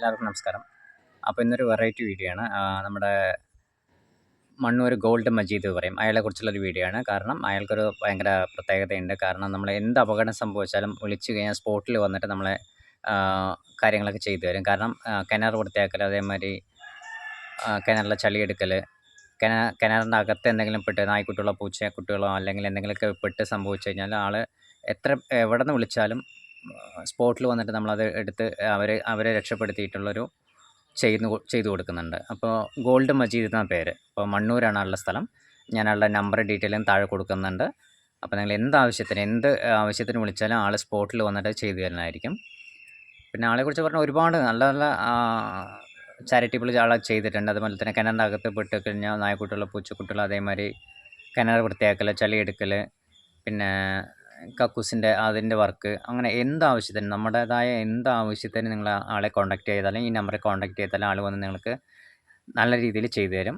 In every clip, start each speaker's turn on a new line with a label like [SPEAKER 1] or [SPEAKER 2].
[SPEAKER 1] എല്ലാവർക്കും നമസ്കാരം. അപ്പോൾ ഇന്നൊരു വെറൈറ്റി വീഡിയോ ആണ്. നമ്മുടെ മണ്ണൂർ ഗോൾഡ് മജീദ് പറയും. അയാളെ കുറിച്ചുള്ളൊരു വീഡിയോ ആണ്. കാരണം അയാൾക്കൊരു ഭയങ്കര പ്രത്യേകതയുണ്ട്. കാരണം നമ്മൾ എന്ത് അപകടം സംഭവിച്ചാലും വിളിച്ചു കഴിഞ്ഞാൽ സ്പോട്ടിൽ വന്നിട്ട് നമ്മളെ കാര്യങ്ങളൊക്കെ ചെയ്തു തരും. കാരണം കിണർ വൃത്തിയാക്കൽ അതേമാതിരി കിണറിലെ ചളിയെടുക്കൽ കിണ കിണറിന്റെ അകത്ത് എന്തെങ്കിലും പെട്ട് നായ്ക്കുട്ടികളോ പൂച്ച കുട്ടികളോ അല്ലെങ്കിൽ എന്തെങ്കിലുമൊക്കെ പെട്ട് സംഭവിച്ചു കഴിഞ്ഞാൽ ആൾ എത്ര എവിടെ നിന്ന് വിളിച്ചാലും സ്പോട്ടിൽ വന്നിട്ട് നമ്മളത് എടുത്ത് അവരെ അവരെ രക്ഷപ്പെടുത്തിയിട്ടുള്ളൊരു കൊ- ചെയ്തു കൊടുക്കുന്നുണ്ട്. അപ്പോൾ ഗോൾഡ് മജീദ് എന്ന പേര്. അപ്പോൾ മണ്ണൂരാണ് ആളുടെ സ്ഥലം. ഞാൻ ആളുടെ നമ്പർ ഡീറ്റെയിലും താഴെ കൊടുക്കുന്നുണ്ട്. അപ്പോൾ നിങ്ങൾ എന്ത് ആവശ്യത്തിന് എന്ത് ആവശ്യത്തിന് വിളിച്ചാലും ആൾ സ്പോട്ടിൽ വന്നിട്ട് ചെയ്തു തരുന്നതായിരിക്കും. പിന്നെ ആളെക്കുറിച്ച് പറഞ്ഞാൽ ഒരുപാട് നല്ല നല്ല ചാരിറ്റബിൾ ആളെ ചെയ്തിട്ടുണ്ട്. അതുപോലെ തന്നെ കിണറിന്റെ അകത്ത് പെട്ട് കഴിഞ്ഞാൽ നായക്കുട്ടികൾ പൂച്ചക്കുട്ടികൾ അതേമാതിരി കിണർ വൃത്തിയാക്കൽ ചളിയെടുക്കൽ പിന്നെ കക്കൂസിന്റെ അതിന്റെ വർക്ക് അങ്ങനെ എന്ത് ആവശ്യത്തിന് നമ്മുടേതായ എന്ത് ആവശ്യത്തിന് നിങ്ങൾ ആളെ കോൺടാക്റ്റ് ചെയ്താലും ഈ നമ്പറിൽ കോൺടാക്റ്റ് ചെയ്താലും ആൾ വന്ന് നിങ്ങൾക്ക് നല്ല രീതിയിൽ ചെയ്തു തരും.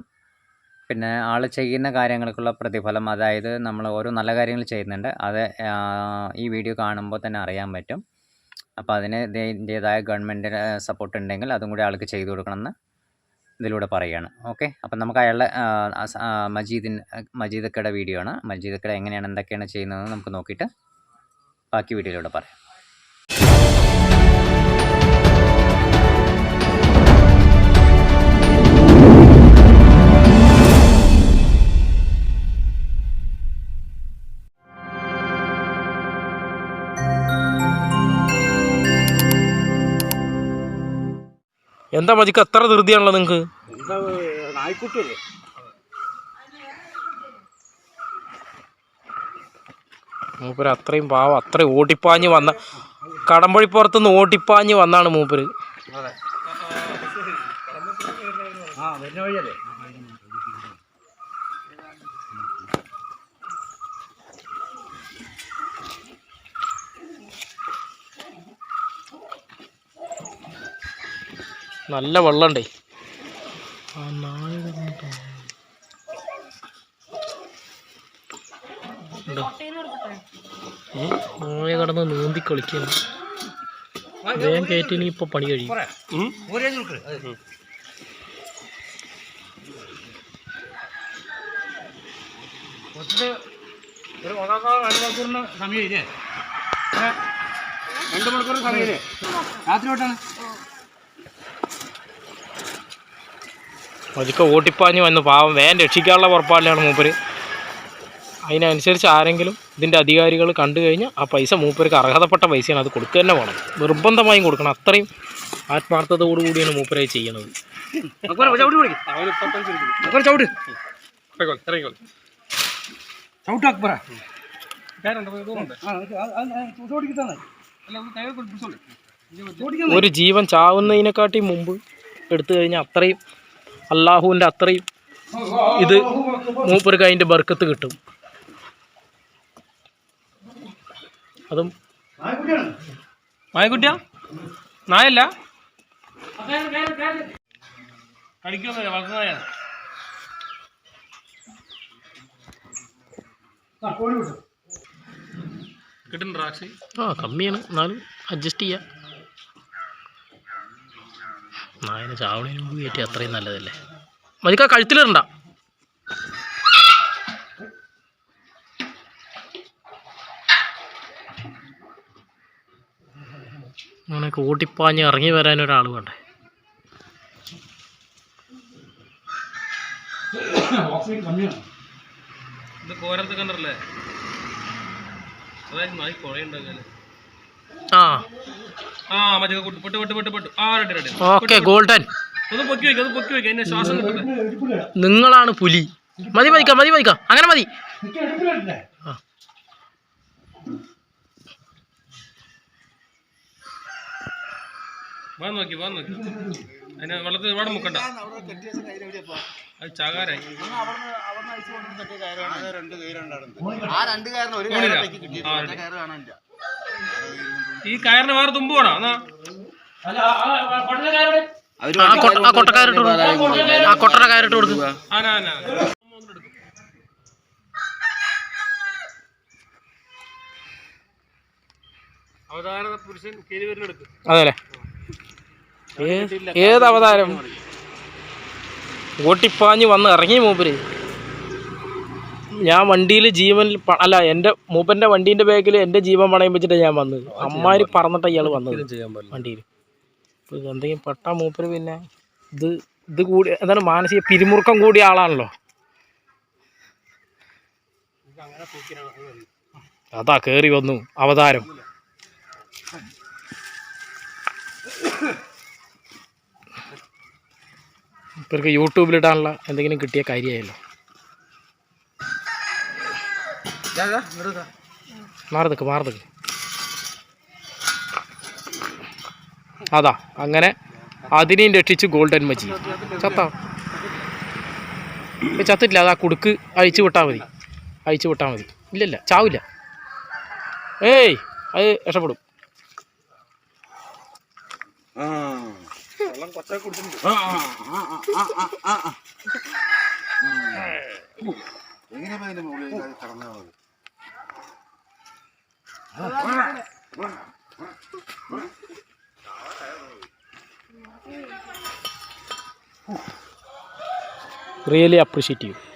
[SPEAKER 1] പിന്നെ ആൾ ചെയ്യുന്ന കാര്യങ്ങൾക്കുള്ള പ്രതിഫലം അതായത് നമ്മൾ ഓരോ നല്ല കാര്യങ്ങൾ ചെയ്യുന്നുണ്ട്. അത് ഈ വീഡിയോ കാണുമ്പോൾ തന്നെ അറിയാൻ പറ്റും. അപ്പോൾ അതിന് ഇതിന്റേതായ ഗവൺമെന്റിന്റെ സപ്പോർട്ട് ഉണ്ടെങ്കിൽ അതും കൂടി ആൾക്ക് ചെയ്തു കൊടുക്കണമെന്ന് ഇതിലൂടെ പറയുകയാണ്. ഓക്കെ? അപ്പം നമുക്ക് അയാളുടെ മജീദിൻ മജീദക്കയുടെ വീഡിയോ ആണ്. മജീദക്കട എങ്ങനെയാണ് എന്തൊക്കെയാണ് ചെയ്യുന്നതെന്ന് നമുക്ക് നോക്കിയിട്ട് ബാക്കി വീഡിയോയിലൂടെ പറയാം.
[SPEAKER 2] എന്താ മതിക്ക് അത്ര ധൃതിയാണല്ലോ നിങ്ങൾക്ക്
[SPEAKER 3] നായ്ക്കുട്ടിയല്ലേ?
[SPEAKER 2] മൂപ്പര് അത്രയും പാവം അത്രയും ഓട്ടിപ്പാഞ്ഞ് വന്ന കടമ്പഴിപ്പുറത്തുനിന്ന് ഓട്ടിപ്പാഞ്ഞ് വന്നാണ് മൂപ്പര്.
[SPEAKER 3] ആ വരുന്ന വഴിയല്ലേ?
[SPEAKER 2] നല്ല വെള്ളമുണ്ടേ ആ നായ കടന്ന് നീന്തി കളിക്കുന്നു. വേഗം കയറ്റിനി ഇപ്പൊ പണി കഴിയും.
[SPEAKER 3] ഒരേ ഒരു ഒന്നാം രണ്ട് മണിക്കൂറിന്? രണ്ട് മണിക്കൂറിന് രാത്രി തൊട്ടാണ്.
[SPEAKER 2] മതിക്ക ഓട്ടിപ്പാഞ്ഞ് വന്ന്. പാവം വേൻ രക്ഷിക്കാനുള്ള പുറപ്പാടിലാണ് മൂപ്പര്. അതിനനുസരിച്ച് ആരെങ്കിലും ഇതിന്റെ അധികാരികൾ കണ്ടു കഴിഞ്ഞാൽ ആ പൈസ മൂപ്പർക്ക് അർഹതപ്പെട്ട പൈസയാണ്. അത് കൊടുക്കുക തന്നെ വേണം. നിർബന്ധമായും കൊടുക്കണം. അത്രയും ആത്മാർത്ഥതയോടുകൂടിയാണ് മൂപ്പരെ ചെയ്യുന്നത്.
[SPEAKER 3] ചവിട്ടി. അക്ബറെ,
[SPEAKER 2] ഒരു ജീവൻ ചാവുന്നതിനെക്കാട്ടി മുമ്പ് എടുത്തു കഴിഞ്ഞാൽ അത്രയും അള്ളാഹുവിന്റെ അത്രയും ഇത് മൂപ്പർക്ക് അതിന്റെ ബർക്കത്ത് കിട്ടും. അതും നായക്കുട്ടിയ? നായല്ല? കടിക്കുന്ന. കിട്ടുന്നുണ്ടോ ആ കമ്മിയാണ്. എന്നാലും അഡ്ജസ്റ്റ് ചെയ്യാം. നായനെ ചാവണതിന് മുമ്പ് കയറ്റി അത്രയും നല്ലതല്ലേ? മതിക്ക കഴുത്തിലിടണ്ട. അങ്ങനെ കൂട്ടിപ്പാഞ്ഞ് ഇറങ്ങി വരാൻ ഒരാൾ വേണ്ടേ. ഇത് കോരത്ത് കണ്ടല്ലേ? അതായത് നായി ആ. പെട്ട് പൊട്ട് പൊട്ട് പെട്ട് ആ റെഡി റെഡി. Okay golden. ഒന്ന് പൊക്കി ഒന്ന് പൊക്കി വെക്കാം. എന്നെ ശ്വാസം
[SPEAKER 3] കിട്ടില്ല
[SPEAKER 2] നിങ്ങളാണ് പുലി. മതി മതിക്കാം മതി മതിക്കാം. അങ്ങനെ മതി.
[SPEAKER 3] നിക്ക് എടുക്കൂലല്ലേ?
[SPEAKER 2] ആ.
[SPEAKER 4] വാ നോക്കി വാ നോക്കി. അതിനെ വെള്ളത്തിൽ ഒരുപാട് മുക്കണ്ട. അത് ചാകാരായി.
[SPEAKER 5] ആ രണ്ട് കയറിന് ഒരു കയറ് കാണാനില്ല.
[SPEAKER 4] ഈ കയറിന് വേറെ തുമ്പ് വേണോ? എന്നാ.
[SPEAKER 5] അവർ
[SPEAKER 2] ആ കൊട്ട ആ കൊട്ടക്കാരിട്ട് കൊടുക്കും. കയറിട്ട്
[SPEAKER 4] പുരുഷൻ
[SPEAKER 2] ഏത് അവതാരം ഓട്ടിപ്പാഞ്ഞ് വന്ന് ഇറങ്ങി മൂപ്പര്. ഞാൻ വണ്ടിയിൽ ജീവൻ അല്ല എന്റെ മൂപ്പന്റെ വണ്ടീന്റെ ബാഗിൽ എന്റെ ജീവൻ പണയം വെച്ചിട്ട് ഞാൻ വന്നത്. അമ്മാര് പറന്നിട്ട് ഇയാൾ വന്നത് വണ്ടിയിൽ എന്തെങ്കിലും പെട്ട മൂപ്പര് പിന്നെ ഇത് ഇത് കൂടി എന്താണ് മാനസിക പിരിമുറുക്കം കൂടിയ ആളാണല്ലോ. അതാ കേറി വന്നു അവതാരം. ഇവർക്ക് യൂട്യൂബിലിടാനുള്ള എന്തെങ്കിലും കിട്ടിയ കാര്യമായല്ലോ. മാറി നിൽക്ക് മാറി നിൽക്ക് അതാ അങ്ങനെ അതിനെയും രക്ഷിച്ച് ഗോൾഡൻ മജി ചത്താ. ചത്തില്ല ചത്തിട്ടില്ല അതാ കുടുക്ക് അഴിച്ചു വിട്ടാൽ മതി. അഴിച്ചു വിട്ടാൽ മതി. ഇല്ലല്ല ചാവില്ല. ഏയ് അത് രക്ഷപ്പെടും.
[SPEAKER 5] ആ. ആ, ആ, ആ, ആ, ആ, ആ, ആ. ഉം. എങ്ങനെ
[SPEAKER 2] റിയലി അപ്രിഷ്യേറ്റ് ചെയ്യും